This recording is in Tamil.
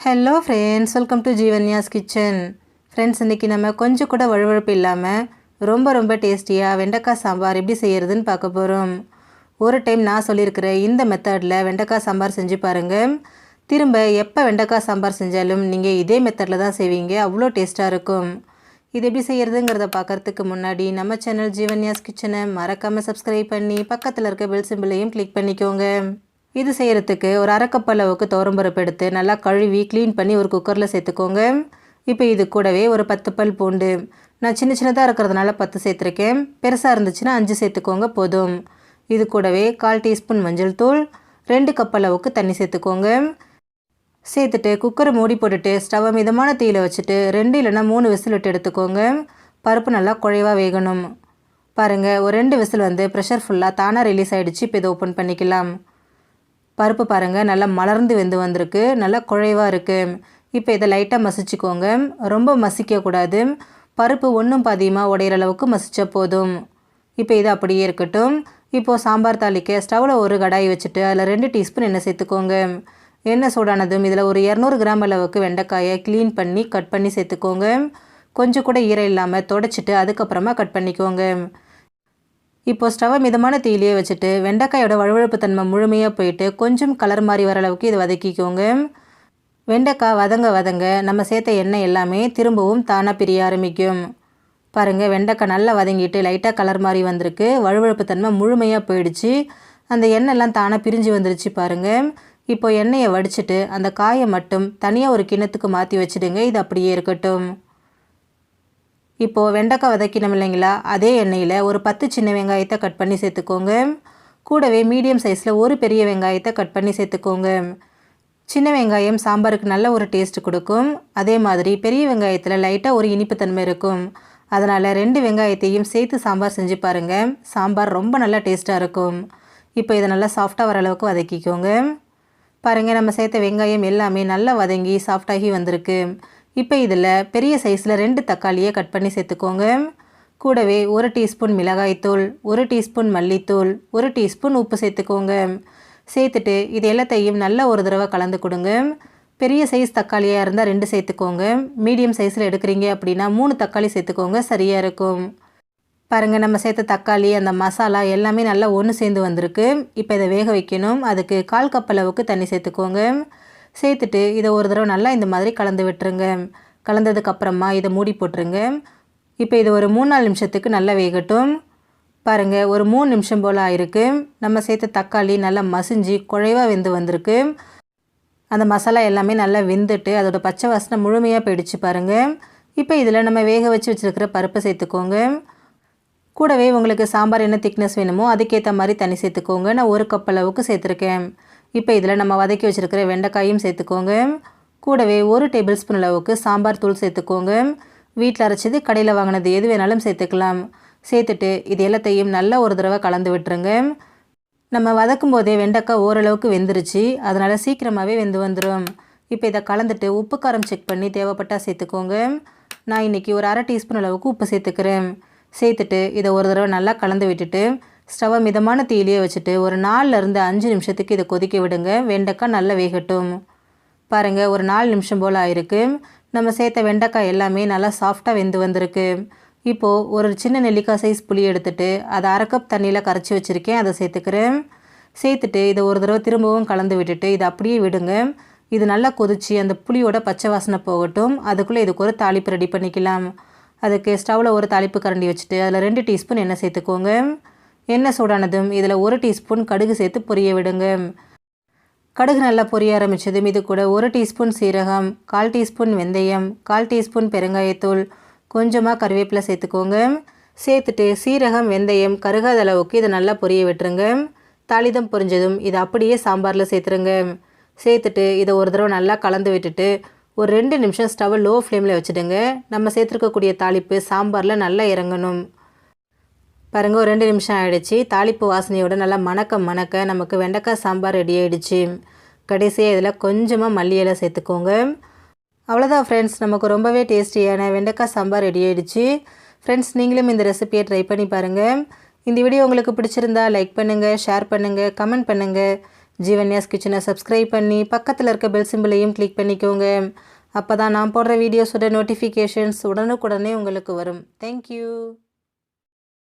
Hello friends welcome to Jeevanya's kitchen friends இன்றைக்கி நம்ம கொஞ்சம் கூட வழுவழுப்பு இல்லாமல் ரொம்ப ரொம்ப டேஸ்டியாக வெண்டைக்காய் சாம்பார் எப்படி செய்கிறதுன்னு பார்க்க போகிறோம் ஒரு டைம் நான் சொல்லியிருக்கிற இந்த மெத்தடில் வெண்டைக்காய் சாம்பார் செஞ்சு பாருங்கள் திரும்ப எப்போ வெண்டைக்காய் சாம்பார் செஞ்சாலும் நீங்கள் இதே மெத்தடில் தான் செய்வீங்க. அவ்வளோ டேஸ்ட்டாக இருக்கும். இது எப்படி செய்கிறதுங்கிறத பார்க்கறதுக்கு முன்னாடி நம்ம சேனல் ஜீவன்யாஸ் கிச்சனை மறக்காமல் சப்ஸ்கிரைப் பண்ணி பக்கத்தில் இருக்க பெல் சிம்பிளையும் கிளிக் பண்ணிக்கோங்க. இது செய்கிறதுக்கு ஒரு அரை அளவுக்கு துவரம்பருப்பு எடுத்து நல்லா கழுவி க்ளீன் பண்ணி ஒரு குக்கரில் சேர்த்துக்கோங்க. இப்போ இது கூடவே ஒரு பத்து பல் பூண்டு. நான் சின்ன சின்னதாக இருக்கிறதுனால பத்து சேர்த்துருக்கேன். பெருசாக இருந்துச்சுன்னா அஞ்சு சேர்த்துக்கோங்க போதும். இது கூடவே கால் டீஸ்பூன் மஞ்சள் தூள் ரெண்டு கப் அளவுக்கு தண்ணி சேர்த்துக்கோங்க. சேர்த்துட்டு குக்கரை மூடி போட்டுட்டு ஸ்டவ்வை மிதமான தீயில் வச்சுட்டு ரெண்டு இல்லைன்னா மூணு விசில் விட்டு எடுத்துக்கோங்க. பருப்பு நல்லா குழைவாக வேகணும். பாருங்கள் ஒரு ரெண்டு விசில் வந்து ப்ரெஷர் ஃபுல்லாக தானாக ரிலீஸ் ஆகிடுச்சு இப்போ இதை ஓப்பன் பண்ணிக்கலாம். பருப்பு பாருங்கள் நல்லா மலர்ந்து வெந்து வந்திருக்கு நல்லா குழைவாக இருக்குது இப்போ இதை லைட்டாக மசிச்சுக்கோங்க. ரொம்ப மசிக்கக்கூடாது பருப்பு ஒன்றும் பாதியமாக உடையிற அளவுக்கு மசிச்சா போதும். இப்போ இது அப்படியே இருக்கட்டும். இப்போது சாம்பார் தாளிக்க ஸ்டவ்வில் ஒரு கடாய் வச்சுட்டு அதில் ரெண்டு டீஸ்பூன் எண்ணெய் சேர்த்துக்கோங்க. எண்ணெய் சூடானதும் இதில் ஒரு இரநூறு கிராம் அளவுக்கு வெண்டைக்காயை க்ளீன் பண்ணி கட் பண்ணி சேர்த்துக்கோங்க. கொஞ்சம் கூட ஈரம் இல்லாமல் தொடச்சிட்டு அதுக்கப்புறமா கட் பண்ணிக்கோங்க. இப்போ ஸ்டவ்வை மிதமான தீயிலேயே வச்சுட்டு வெண்டைக்காயோட வழுவழுப்பு தன்மை முழுமையாக போயிட்டு கொஞ்சம் கலர் மாதிரி வர அளவுக்கு இது வதக்கிக்கோங்க. வெண்டைக்காய் வதங்க வதங்க நம்ம சேர்த்த எண்ணெய் எல்லாமே திரும்பவும் தானாக பிரிய ஆரம்பிக்கும். பாருங்கள் வெண்டைக்காய் நல்லா வதங்கிட்டு லைட்டாக கலர் மாதிரி வந்திருக்கு. வழுவழுப்பு தன்மை முழுமையாக போயிடுச்சு. அந்த எண்ணெய்லாம் தானாக பிரிஞ்சு வந்துருச்சு பாருங்கள் இப்போ எண்ணெயை வடிச்சிட்டு அந்த காயை மட்டும் தனியாக ஒரு கிண்ணத்துக்கு மாற்றி வச்சுடுங்க. இது அப்படியே இருக்கட்டும். இப்போது வெண்டைக்காய் வதக்கினோம் இல்லைங்களா? அதே எண்ணெயில் ஒரு பத்து சின்ன வெங்காயத்தை கட் பண்ணி சேர்த்துக்கோங்க. கூடவே மீடியம் சைஸில் ஒரு பெரிய வெங்காயத்தை கட் பண்ணி சேர்த்துக்கோங்க. சின்ன வெங்காயம் சாம்பாருக்கு நல்ல ஒரு டேஸ்ட் கொடுக்கும். அதே மாதிரி பெரிய வெங்காயத்தில் லைட்டாக ஒரு இனிப்புத்தன்மை இருக்கும். அதனால் ரெண்டு வெங்காயத்தையும் சேர்த்து சாம்பார் செஞ்சு பாருங்கள் சாம்பார் ரொம்ப நல்லா டேஸ்ட்டாக இருக்கும். இப்போ இதை நல்லா சாஃப்டாக வர அளவுக்கு வதக்கிக்கோங்க. பாருங்கள் நம்ம சேர்த்த வெங்காயம் எல்லாமே நல்லா வதங்கி சாஃப்டாகி வந்திருக்கு. இப்போ இதில் பெரிய சைஸில் ரெண்டு தக்காளியை கட் பண்ணி சேர்த்துக்கோங்க. கூடவே ஒரு டீஸ்பூன் மிளகாய்த்தூள் ஒரு டீஸ்பூன் மல்லித்தூள் ஒரு டீஸ்பூன் உப்பு சேர்த்துக்கோங்க. சேர்த்துட்டு இது எல்லாத்தையும் நல்லா ஒரு தடவை கலந்து கொடுங்க. பெரிய சைஸ் தக்காளியாக இருந்தால் ரெண்டு சேர்த்துக்கோங்க. மீடியம் சைஸில் எடுக்கிறீங்க அப்படின்னா மூணு தக்காளி சேர்த்துக்கோங்க சரியாக இருக்கும். பாருங்கள் நம்ம சேர்த்த தக்காளி அந்த மசாலா எல்லாமே நல்லா ஒன்று சேர்ந்து வந்திருக்கு. இப்போ இதை வேக வைக்கணும். அதுக்கு கால் கப் அளவுக்கு தண்ணி சேர்த்துக்கோங்க. சேர்த்துட்டு இதை ஒரு தடவை நல்லா இந்த மாதிரி கலந்து விட்டுருங்க. கலந்ததுக்கப்புறமா இதை மூடி போட்டுருங்க. இப்போ இது ஒரு மூணு நாலு நிமிஷத்துக்கு நல்லா வேகட்டும். பாருங்கள் ஒரு மூணு நிமிஷம் போல் ஆயிருக்கு. நம்ம சேர்த்த தக்காளி நல்லா மசிஞ்சு குழைவாக வெந்து வந்திருக்கு. அந்த மசாலா எல்லாமே நல்லா வெந்துட்டு அதோட பச்சை வாசனை முழுமையாக போயிடுச்சு பாருங்கள் இப்போ இதில் நம்ம வேக வச்சு வச்சுருக்கிற பருப்பை சேர்த்துக்கோங்க. கூடவே உங்களுக்கு சாம்பார் என்ன திக்னஸ் வேணுமோ அதுக்கேற்ற மாதிரி தண்ணி சேர்த்துக்கோங்க. நான் ஒரு கப் அளவுக்கு சேர்த்துருக்கேன். இப்போ இதில் நம்ம வதக்கி வச்சுருக்கிற வெண்டைக்காயும் சேர்த்துக்கோங்க. கூடவே ஒரு டேபிள் ஸ்பூன் அளவுக்கு சாம்பார் தூள் சேர்த்துக்கோங்க. வீட்டில் அரைச்சது கடையில் வாங்கினது எது வேணாலும் சேர்த்துக்கலாம். சேர்த்துட்டு இது எல்லாத்தையும் நல்லா ஒரு தடவை கலந்து விட்டுருங்க. நம்ம வதக்கும் போதே வெண்டைக்காய் ஓரளவுக்கு வெந்துருச்சு. அதனால் சீக்கிரமாகவே வெந்து வந்துடும் இப்போ இதை கலந்துட்டு உப்பு காரம் செக் பண்ணி தேவைப்பட்டால் சேர்த்துக்கோங்க. நான் இன்றைக்கி ஒரு அரை டீஸ்பூன் அளவுக்கு உப்பு சேர்த்துக்கிறேன். சேர்த்துட்டு இதை ஒரு தடவை நல்லா கலந்து விட்டுட்டு ஸ்டவ்வை மிதமான தீயிலேயே வச்சுட்டு ஒரு நாலுலேருந்து அஞ்சு நிமிஷத்துக்கு இதை கொதிக்க விடுங்க. வெண்டைக்காய் நல்லா வேகட்டும். பாருங்கள் ஒரு நாலு நிமிஷம் போல் ஆயிருக்கு. நம்ம சேர்த்த வெண்டைக்காய் எல்லாமே நல்லா சாஃப்டாக வெந்து வந்திருக்கு. இப்போது ஒரு சின்ன நெல்லிக்காய் சைஸ் புளி எடுத்துட்டு அதை அரை கப் தண்ணியில் கரைச்சி வச்சுருக்கேன். அதை சேர்த்துக்கிறேன். சேர்த்துட்டு இதை ஒரு தடவை திரும்பவும் கலந்து விட்டுட்டு இதை அப்படியே விடுங்க. இது நல்லா கொதிச்சு அந்த புளியோட பச்சை வாசனை போகட்டும். அதுக்குள்ளே இதுக்கு ஒரு தாளிப்பு ரெடி பண்ணிக்கலாம். அதுக்கு ஸ்டவ்வில் ஒரு தாளிப்பு கரண்டி வச்சுட்டு அதில் ரெண்டு டீஸ்பூன் எண்ணெய் சேர்த்துக்கோங்க. எண்ணெய் சூடானதும் இதில் ஒரு டீஸ்பூன் கடுகு சேர்த்து பொரிய விடுங்க. கடுகு நல்லா பொரிய ஆரம்பித்ததும் இது கூட ஒரு டீஸ்பூன் சீரகம் கால் டீஸ்பூன் வெந்தயம் கால் டீஸ்பூன் பெருங்காயத்தூள் கொஞ்சமாக கருவேப்பிலை சேர்த்துக்கோங்க. சேர்த்துட்டு சீரகம் வெந்தயம் கருகாத அளவுக்கு இதை நல்லா பொரிய விட்டுருங்க. தாளிதம் பொரிஞ்சதும் இதை அப்படியே சாம்பாரில் சேர்த்துருங்க. சேர்த்துட்டு இதை ஒரு தடவை நல்லா கலந்து விட்டுட்டு ஒரு ரெண்டு நிமிஷம் ஸ்டவ் லோ ஃப்ளேமில் வச்சுடுங்க. நம்ம சேர்த்துருக்கக்கூடிய தாளிப்பு சாம்பாரில் நல்லா இறங்கணும். பாருங்கள் ஒரு ரெண்டு நிமிஷம் ஆகிடுச்சு தாளிப்பு வாசனையோட நல்லா மணக்க மணக்க நமக்கு வெண்டைக்காய் சாம்பார் ரெடி ஆகிடுச்சு கடைசியாக இதில் கொஞ்சமாக மல்லி இலை சேர்த்துக்கோங்க. அவ்வளோதான் ஃப்ரெண்ட்ஸ் நமக்கு ரொம்பவே டேஸ்டியான வெண்டைக்காய் சாம்பார் ரெடி ஆகிடுச்சு ஃப்ரெண்ட்ஸ் நீங்களும் இந்த ரெசிபியை ட்ரை பண்ணி பாருங்கள் இந்த வீடியோ உங்களுக்கு பிடிச்சிருந்தா லைக் பண்ணுங்கள் ஷேர் பண்ணுங்கள் கமெண்ட் பண்ணுங்கள் ஜீவன்யாஸ் கிச்சனை சப்ஸ்கிரைப் பண்ணி பக்கத்தில் இருக்க பெல் சிம்பிளையும் கிளிக் பண்ணிக்கோங்க. அப்போ தான் நான் போடுற வீடியோஸோட நோட்டிஃபிகேஷன்ஸ் உடனுக்குடனே உங்களுக்கு வரும். தேங்க்யூ